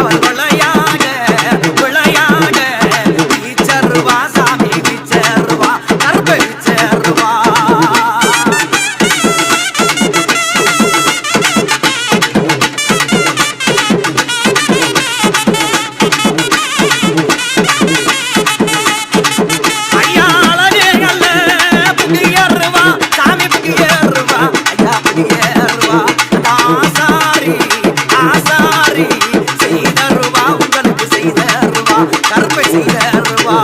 அவன் கருமை செய்த அருவா